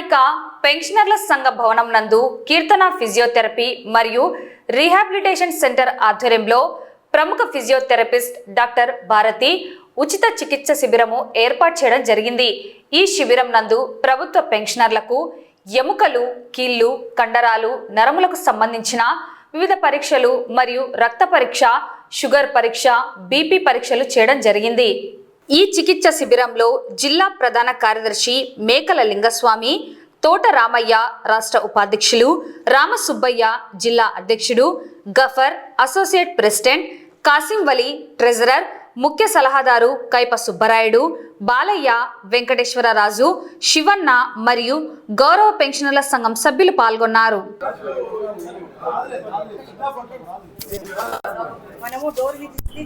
స్థానిక పెన్షనర్ల సంఘ భవనం నందు కీర్తన ఫిజియోథెరపీ మరియు రీహాబిలిటేషన్ సెంటర్ ఆధ్వర్యంలో ప్రముఖ ఫిజియోథెరపిస్ట్ డాక్టర్ భారతి ఉచిత చికిత్స శిబిరము ఏర్పాటు చేయడం జరిగింది. ఈ శిబిరం నందు ప్రభుత్వ పెన్షనర్లకు ఎముకలు కీళ్ళు కండరాలు నరములకు సంబంధించిన వివిధ పరీక్షలు మరియు రక్త పరీక్ష షుగర్ పరీక్ష బీపీ పరీక్షలు చేయడం జరిగింది. ఈ చికిత్స శిబిరంలో జిల్లా ప్రధాన కార్యదర్శి మేకల లింగస్వామి తోట రామయ్య రాష్ట్ర ఉపాధ్యక్షులు రామసుబ్బయ్య జిల్లా అధ్యక్షుడు Gafar associate president Kasim Vali treasurer ముఖ్య సలహాదారు కైప సుబ్బరాయుడు బాలయ్య వెంకటేశ్వరరాజు శివన్న మరియు గౌరవ పెన్షనర్ల సంఘం సభ్యులు పాల్గొన్నారు.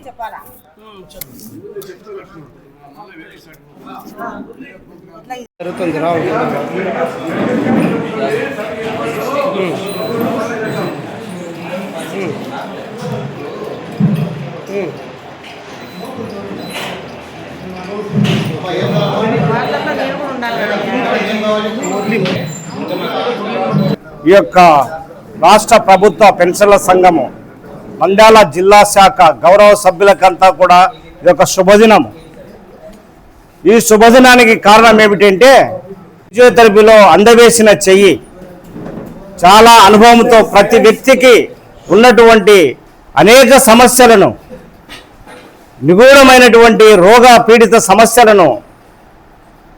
చెప్పాలా? జరుగుతుంది రావు వాళ్ళలో నేను కూడా ఉండాలి ఈ యొక్క రాష్ట్ర ప్రభుత్వ పెన్షన్ల సంఘము మండ్యాల జిల్లా శాఖ గౌరవ సభ్యులకంతా కూడా ఇది ఒక శుభదినం ఈ శుభదినానికి కారణం ఏమిటంటే ఫిజియోథెరపీలో అందవేసిన చెయ్యి చాలా అనుభవంతో ప్రతి వ్యక్తికి ఉన్నటువంటి అనేక సమస్యలను నిగూఢమైనటువంటి రోగ పీడిత సమస్యలను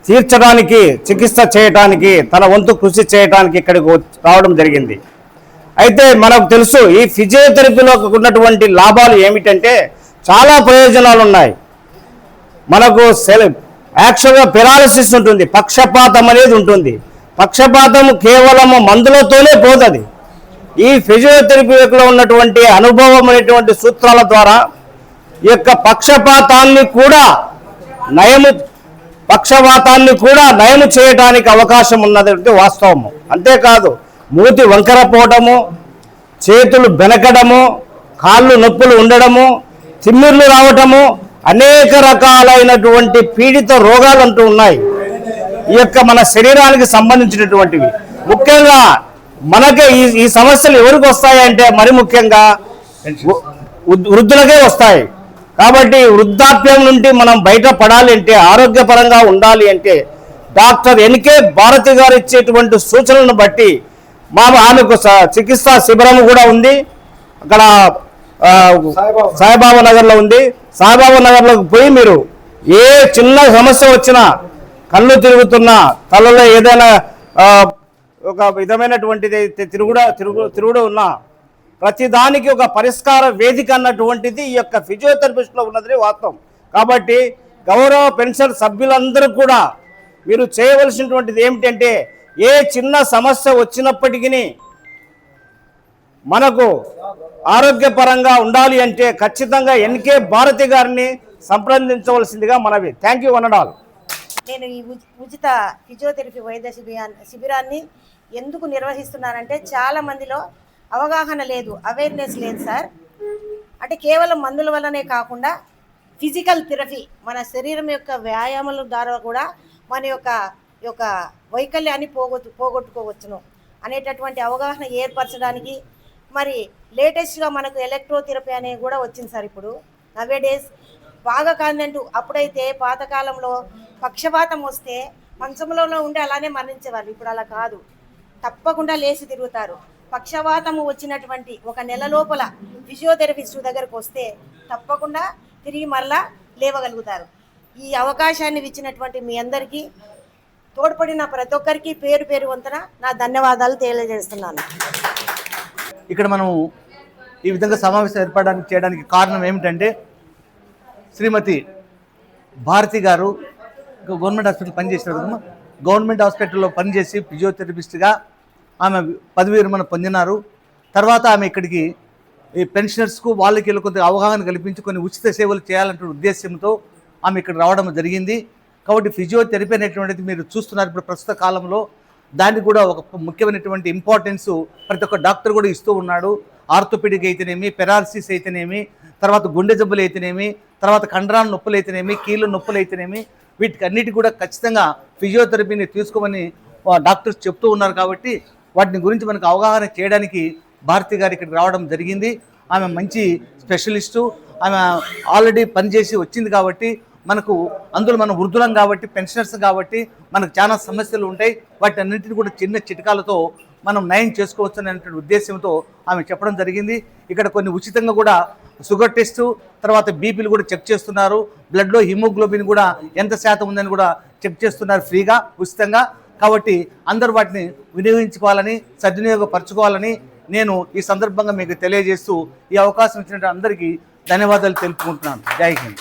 తీర్చడానికి చికిత్స చేయడానికి తన వంతు కృషి చేయడానికి ఇక్కడికి రావడం జరిగింది. అయితే మనకు తెలుసు ఈ ఫిజియోథెరపీలో ఉన్నటువంటి లాభాలు ఏమిటంటే చాలా ప్రయోజనాలు ఉన్నాయి మనకు సెల్ యాక్చువల్గా పెరాలసిస్ ఉంటుంది పక్షపాతం అనేది ఉంటుంది. పక్షపాతం కేవలము మందులతోనే పోతుంది ఈ ఫిజియోథెరపీలో ఉన్నటువంటి అనుభవం అనేటువంటి సూత్రాల ద్వారా ఈ యొక్క పక్షపాతాన్ని కూడా నయము పక్షవాతాన్ని కూడా నయము చేయడానికి అవకాశం ఉన్నది వాస్తవము. అంతేకాదు మూతి వంకరపోవడము చేతులు బెనకడము కాళ్ళు నొప్పులు ఉండడము తిమ్మిర్లు రావటము అనేక రకాలైనటువంటి పీడిత రోగాలు అంటూ ఉన్నాయి. ఈ యొక్క మన శరీరానికి సంబంధించినటువంటివి. ముఖ్యంగా మనకే ఈ ఈ సమస్యలు ఎవరికి వస్తాయంటే మరి ముఖ్యంగా వృద్ధులకే వస్తాయి. కాబట్టి వృద్ధాప్యం నుండి మనం బయట పడాలి అంటే ఆరోగ్యపరంగా ఉండాలి అంటే డాక్టర్ ఎన్కే భారతి గారు ఇచ్చేటువంటి సూచనలను బట్టి మా ఆమెకు చికిత్సా శిబిరం కూడా ఉంది. అక్కడ సాయిబాబా. నగర్లో ఉంది. సాయిబాబా నగర్లోకి పోయి మీరు ఏ చిన్న సమస్య వచ్చినా కళ్ళు తిరుగుతున్నా తలలో ఏదైనా ఒక విధమైనటువంటిది తిరుగుడ తిరుగు తిరుగుడు ఉన్నా ప్రతిదానికి ఒక పరిష్కార వేదిక అన్నటువంటిది ఈ యొక్క ఫిజియోథెరపిస్ట్లో ఉన్నది వాస్తవం. కాబట్టి గౌరవ పెన్షన్ సభ్యులందరూ కూడా మీరు చేయవలసినటువంటిది ఏమిటంటే ఏ చిన్న సమస్య వచ్చినప్పటికీ మనకు ఆరోగ్యపరంగా ఉండాలి అంటే ఖచ్చితంగా ఎన్కే భారతి గారిని సంప్రదించవలసిందిగా మనవి. థ్యాంక్ యూ వనడాల్ నేను ఈ ఉచి- ఉచిత ఫిజియోథెరపీ వైద్య శిబిరా శిబిరాన్ని ఎందుకు నిర్వహిస్తున్నానంటే చాలా మందిలో అవగాహన లేదు అవేర్నెస్ లేదు సార్. అంటే కేవలం మందుల వల్లనే కాకుండా ఫిజికల్ థెరపీ మన శరీరం యొక్క వ్యాయామాల ద్వారా కూడా మన యొక్క యొక్క వైకల్యాన్ని పోగొట్టు పోగొట్టుకోవచ్చును అనేటటువంటి అవగాహన ఏర్పరచడానికి. మరి లేటెస్ట్గా మనకు ఎలక్ట్రోథెరపీ అనేది కూడా వచ్చింది సార్ ఇప్పుడు. నవే డేస్ బాగా కాదంటూ అప్పుడైతే పాతకాలంలో పక్షపాతం వస్తే మంచంలో ఉండి అలానే మరణించేవాళ్ళు. ఇప్పుడు అలా కాదు. తప్పకుండా లేచి తిరుగుతారు. పక్షవాతము వచ్చినటువంటి ఒక నెల లోపల ఫిజియోథెరపిస్ట్ దగ్గరకు వస్తే తప్పకుండా తిరిగి మరలా లేవగలుగుతారు. ఈ అవకాశాన్ని ఇచ్చినటువంటి మీ అందరికీ తోడ్పడిన ప్రతి ఒక్కరికి పేరు పేరు వంతన నా ధన్యవాదాలు తెలియజేస్తున్నాను. ఇక్కడ మనం ఈ విధంగా సమావేశం ఏర్పడడానికి చేయడానికి కారణం ఏమిటంటే శ్రీమతి భారతి గారు గవర్నమెంట్ హాస్పిటల్ పనిచేసారు గవర్నమెంట్ హాస్పిటల్లో పనిచేసి ఫిజియోథెరపిస్ట్గా ఆమె పదవి విరమణ పొందినారు. తర్వాత ఆమె ఇక్కడికి ఈ పెన్షనర్స్కు వాళ్ళకి కొంత అవగాహన కల్పించి కొన్ని ఉచిత సేవలు చేయాలంటే ఉద్దేశంతో ఆమె ఇక్కడ రావడం జరిగింది. కాబట్టి ఫిజియోథెరపీ అనేటువంటిది మీరు చూస్తున్నారు ఇప్పుడు ప్రస్తుత కాలంలో. దానికి కూడా ఒక ముఖ్యమైనటువంటి ఇంపార్టెన్స్ ప్రతి ఒక్క డాక్టర్ కూడా ఇస్తూ ఉన్నాడు. ఆర్థోపెడిక్ అయితేనేమి పెరాలసిస్ అయితేనేమి తర్వాత గుండె జబ్బులు అయితేనేమి తర్వాత కండరాల నొప్పులు అయితేనేమి కీళ్ళ నొప్పులు అయితేనేమి వీటికి అన్నిటి కూడా ఖచ్చితంగా ఫిజియోథెరపీని తీసుకోమని డాక్టర్స్ చెప్తూ ఉన్నారు కాబట్టి వాటిని గురించి మనకు అవగాహన చేయడానికి భారతి గారు ఇక్కడికి రావడం జరిగింది. ఆమె మంచి స్పెషలిస్టు. ఆమె ఆల్రెడీ పనిచేసి వచ్చింది కాబట్టి మనకు అందులో మనం వృద్ధులం కాబట్టి పెన్షనర్స్ కాబట్టి మనకు చాలా సమస్యలు ఉంటాయి. వాటి అన్నింటిని కూడా చిన్న చిట్కాలతో మనం నయం చేసుకోవచ్చు అనేటువంటి ఉద్దేశంతో ఆమె చెప్పడం జరిగింది. ఇక్కడ కొన్ని ఉచితంగా కూడా షుగర్ టెస్ట్ తర్వాత బీపీలు కూడా చెక్ చేస్తున్నారు. బ్లడ్లో హిమోగ్లోబిన్ కూడా ఎంత శాతం ఉందని కూడా చెక్ చేస్తున్నారు ఫ్రీగా ఉచితంగా. కాబట్టి అందరూ వాటిని వినియోగించుకోవాలని సద్వినియోగపరచుకోవాలని నేను ఈ సందర్భంగా మీకు తెలియజేస్తూ ఈ అవకాశం ఇచ్చినట్టు అందరికీ ధన్యవాదాలు తెలుపుకుంటున్నాను. జై హింద్.